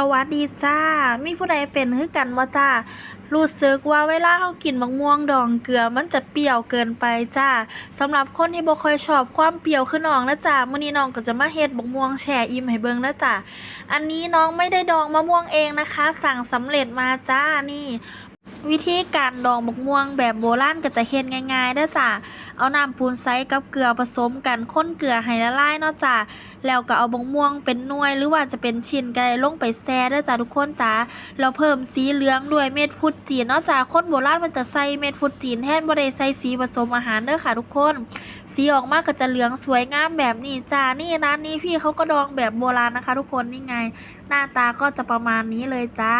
สวัสดีจ้า มีผู้ใดเป็นคือกันบ่จ้า รู้สึกว่าเวลาเฮากินมะม่วงดองเกลือมันจะเปรี้ยวเกินไปจ้าสำหรับคนที่บ่ค่อยชอบความเปรี้ยวคือน้องนะจ้ามื้อนี้น้องก็จะมาเฮ็ดมะม่วงแช่อิ่มให้เบิ่งนะจ้า อันนี้น้องไม่ได้ดองมะม่วงเองนะคะ สั่งสำเร็จมาจ้านี่ วิธีการดองมะม่วงแบบโบราณก็จะเฮ็ดง่ายๆเด้อจ้าเอาน้ำปูนไซกับเกลือผสมกันข้นเกลือให้ละลายเนาะจ้าแล้วก็เอามะม่วงเป็นหน่วยหรือว่าจะเป็นชิ้นก็ได้ลงไปแช่เด้อจ้าทุกคนจ้าเราเพิ่มสีเหลืองด้วยเม็ดพุดจีนนอกจากคนโบราณมันจะใส่เม็ดพุดจีนแทนบ่ได้ใส่สีผสมอาหารเด้อค่ะทุกคน สีออกมาก็จะเหลืองสวยงามแบบนี้จ้านี่ร้านนี้พี่เขาก็ดองแบบโบราณนะคะ ทุกคนนี่ไง หน้าตาก็จะประมาณนี้เลยจ้า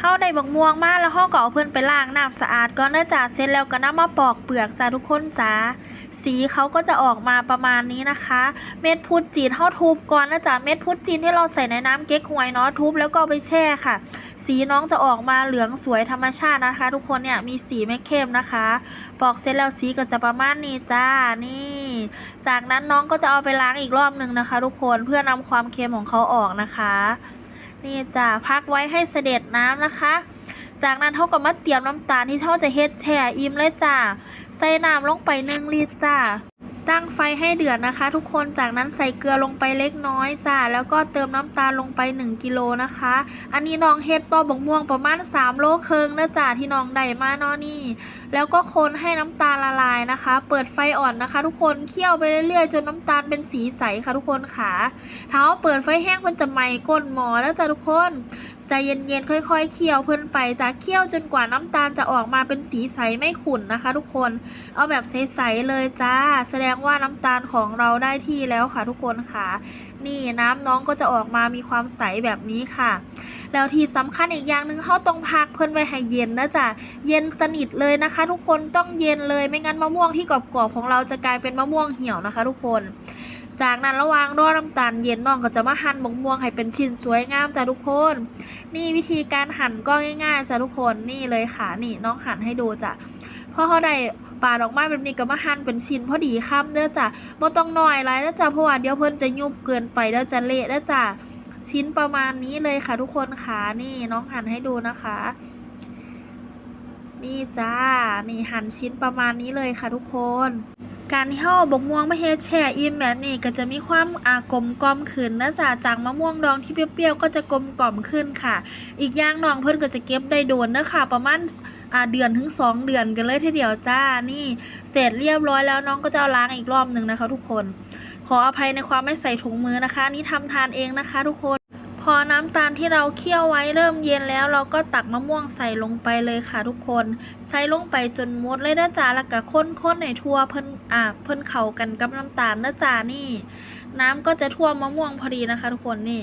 เฮาได้บักม่วงมาแล้วเฮาก็เอาเพิ่นไปล้างน้ำสะอาดก่อนเด้อจ้าเสร็จแล้วก็นำมาปอกเปลือกจ้าทุกคนจ้าสีเขาก็จะออกมาประมาณนี้นะคะ เม็ดพุดจีนเฮาทุบก่อนนะจ๊ะเม็ดพุดจีนที่เราใส่ในน้ำเก๊กฮวยเนาะทุบแล้วก็ไปแช่ค่ะ สีน้องจะออกมาเหลืองสวยธรรมชาตินะคะ ทุกคนเนี่ยมีสีไม่เข้มนะคะ ปอกเสร็จแล้วสีก็จะประมาณนี้จ้านี่ จากนั้นน้องก็จะเอาไปล้างอีกรอบหนึ่งนะคะ ทุกคนเพื่อนำความเค็มของเขาออกนะคะ นี่จ้าพักไว้ให้เสด็จน้ำนะคะ จากนั้นเขาก็มาเตรียมน้ำตาลที่เท่าจะเฮ็ดแช่อิ่มเลยจ้าใส่น้ำลงไปหนึ่งลิตรจ้า ตั้งไฟให้เดือดนะคะ ทุกคนจากนั้นใส่เกลือลงไปเล็กน้อยจ้าแล้วก็เติมน้ำตาลลงไป 1กิโลนะคะ อันนี้น้องเฮ็ดต่อบกม่วงประมาณ 3 โลเครึ่งนะจ้าที่น้องได้มาเนาะนี่ แล้วก็คนให้น้ำตาลละลายนะคะ เปิดไฟอ่อนนะคะ ทุกคนเคี่ยวไปเรื่อยๆ จนน้ำตาลเป็นสีใสค่ะทุกคนค่ะถ้าเปิดไฟแห้งมันจะไหม้ก้นหม้อแล้วจ้าทุกคน ใจเย็นๆ ค่อยๆ เคี่ยวเพิ่นไปจาเคี่ยวจนกว่าน้ำตาลจะออกมาเป็นสีใสไม่ขุ่นนะคะ ทุกคน เอาแบบใสๆเลยจ้า แสดงว่าน้ำตาลของเราได้ที่แล้วค่ะทุกคนค่ะ นี่น้ำน้องก็จะออกมามีความใสแบบนี้ค่ะ แล้วที่สำคัญอีกอย่างหนึ่งเขาต้องพักเพิ่นไว้ให้เย็นนะจ๊ะเย็นสนิทเลยนะคะ ทุกคนต้องเย็นเลย ไม่งั้นมะม่วงที่กรอบๆของเราจะกลายเป็นมะม่วงเหี่ยวนะคะ ทุกคน จากนั้นระหว่างรอน้ำตาลเย็นน้องก็จะมาหั่นมะม่วงให้เป็นชิ้นสวยงามจ้ะทุกคน นี่วิธีการหั่นก็ง่ายๆจ้ะทุกคนนี่เลยค่ะนี่น้องหั่นให้ดูจ้ะพอเขาได้ปาดออกมาแบบนี้ก็มาหั่นเป็นชิ้นพอดีคำเด้อจ้ะบ่ต้องน้อยหลายเด้อจ้ะเพราะว่าเดี๋ยวเพิ่นจะยุบเกินไปเด้อจะเละเด้อจ้ะชิ้นประมาณนี้เลยค่ะทุกคนค่ะนี่น้องหั่นให้ดูนะคะ นี่จ้านี่หั่นชิ้นประมาณนี้เลยค่ะทุกคน การที่เฮาบกม่วงมาเฮ็ดแช่อิ่มแบบนี้ก็จะมีความอากลมกล่อมขึ้นนะจ๊ะจากมะม่วงดองที่เปรี้ยวๆก็จะกลมกล่อมขึ้นค่ะ อีกอย่างน้องเพิ่นก็จะเก็บได้โดนเด้อค่ะ ประมาณอ่าเดือนถึงสองเดือนกันเลยทีเดียวจ้านี่ เสร็จเรียบร้อยแล้วน้องก็จะเอาล้างอีกรอบหนึ่งนะคะ ทุกคน ขออภัยในความไม่ใส่ถุงมือนะคะ นี่ทำทานเองนะคะ ทุกคน อน้ำตาลที่เราเคี่ยวไว้เริ่มเย็นแล้ว เราก็ตักมะม่วงใส่ลงไปเลยค่ะทุกคน ใส่ลงไปจนหมดเลยนะจ๊ะแล้วก็ค้นๆในทั่วเพิ่นอ่าเพิ่นเข้ากันกับน้ำตาลนะจ๊ะนี่ น้ำก็จะท่วมมะม่วงพอดีนะคะ ทุกคนนี่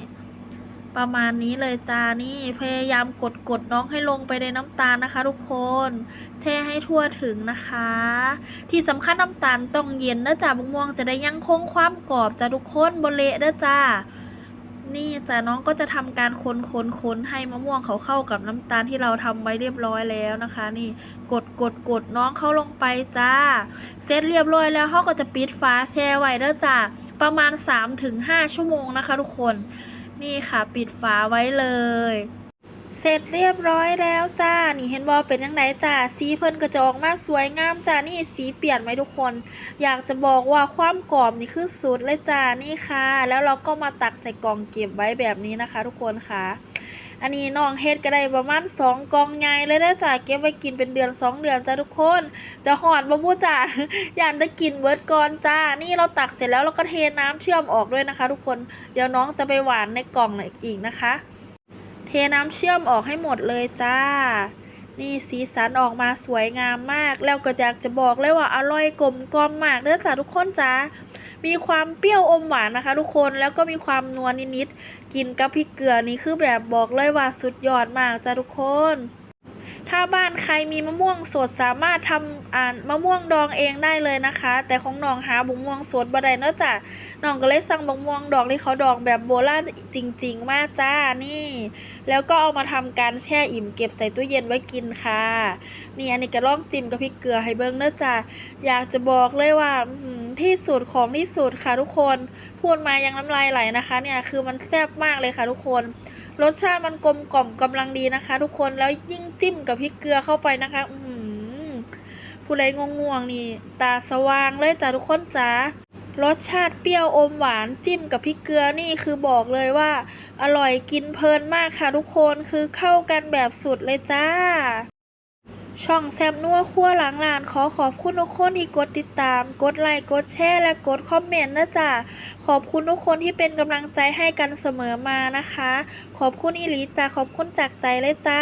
ประมาณนี้เลยจ้านี่พยายามกดกดน้องให้ลงไปในน้ำตาลนะคะ ทุกคนแช่ให้ทั่วถึงนะคะ ที่สำคัญน้ำตาลต้องเย็นนะจ๊ะมะม่วงจะได้ยังคงความกรอบจ้ะทุกคนบนเละนะจ้า นี่จ้ะน้องก็จะทำการคนคนคนให้มะม่วงเขาเข้ากับน้ำตาลที่เราทำไว้เรียบร้อยแล้วนะคะ นี่กดกดกดน้องเข้าลงไปจ้าเสร็จเรียบร้อยแล้วเขาก็จะปิดฝาแช่ไว้เด้อจ้าประมาณ 3-5 ชั่วโมงนะคะ ทุกคน นี่ค่ะ ปิดฝาไว้เลย เสร็จเรียบร้อยแล้วจ้า นี่เห็นบอเป็นยังไงจ้า สีเพิ่นก็จะออกมาสวยงามจ้า นี่สีเปลี่ยนไหมทุกคน อยากจะบอกว่าความกรอบนี่คือสุดเลยจ้า นี่ค่ะ แล้วเราก็มาตักใส่กล่องเก็บไว้แบบนี้นะคะ ทุกคนค่ะ อันนี้น้องเฮ็ดก็ได้ประมาณสองกล่องใหญ่เลยนะจ้าเก็บไว้กินเป็นเดือนสองเดือนจ้าทุกคน จะหอดบ่บู้จ้าอยากจะกินเบิร์ดก่อนจ้า นี่เราตักเสร็จแล้วเราก็เทน้ำเชื่อมออกด้วยนะคะ ทุกคน เดี๋ยวน้องจะไปหวานในกล่องอีกนะคะ น้ำเชื่อมออกให้หมดเลยจ้า นี่สีสันออกมาสวยงามมาก แล้วก็อยากจะบอกเลยว่าอร่อยกลมกล่อมมากเด้อจ้าทุกคนจ้ามีความเปรี้ยวอมหวานนะคะ ทุกคนแล้วก็มีความนัวนิดๆกินกับพริกเกลือนี่คือแบบบอกเลยว่าสุดยอดมากจ้าทุกคน ถ้าบ้านใครมีมะม่วงสดสามารถทำอ่ามะม่วงดองเองได้เลยนะคะ แต่ของน้องหาบุกม่วงสดบ่ได้เนอะจ้ะน้องก็เลยสั่งบักม่วงดองที่เขาดองแบบโบราณจริง ๆ มากจ้านี่ แล้วก็เอามาทำการแช่อิ่มเก็บใส่ตู้เย็นไว้กินค่ะ นี่อันนี้ก็ลองจิ้มกับพริกเกลือให้เบิ่งเนอะจ้ะอยากจะบอกเลยว่าที่สุดของที่สุดค่ะทุกคน พูดมายังน้ำลายไหลนะคะ เนี่ยคือมันแซ่บมากเลยค่ะทุกคน รสชาติมันกลมกล่อมกำลังดีนะคะ ทุกคนแล้วยิ่งจิ้มกับพริกเกลือเข้าไปนะคะ อือผู้ใดง่วงๆนี่ ตาสว่างเลยจ้ะทุกคนจ้ารสชาติเปรี้ยวอมหวานจิ้มกับพริกเกลือนี่คือบอกเลยว่า อร่อยกินเพลินมากค่ะทุกคนคือเข้ากันแบบสุดเลยจ้า ช่องแซมนัวคั่วหลังลานขอขอบคุณทุกคนที่กดติดตาม กดไลค์กดแชร์และกดคอมเมนต์นะจ๊ะขอบคุณทุกคนที่เป็นกำลังใจให้กันเสมอมานะคะ ขอบคุณอีหลีจ้าขอบคุณจากใจเลยจ้า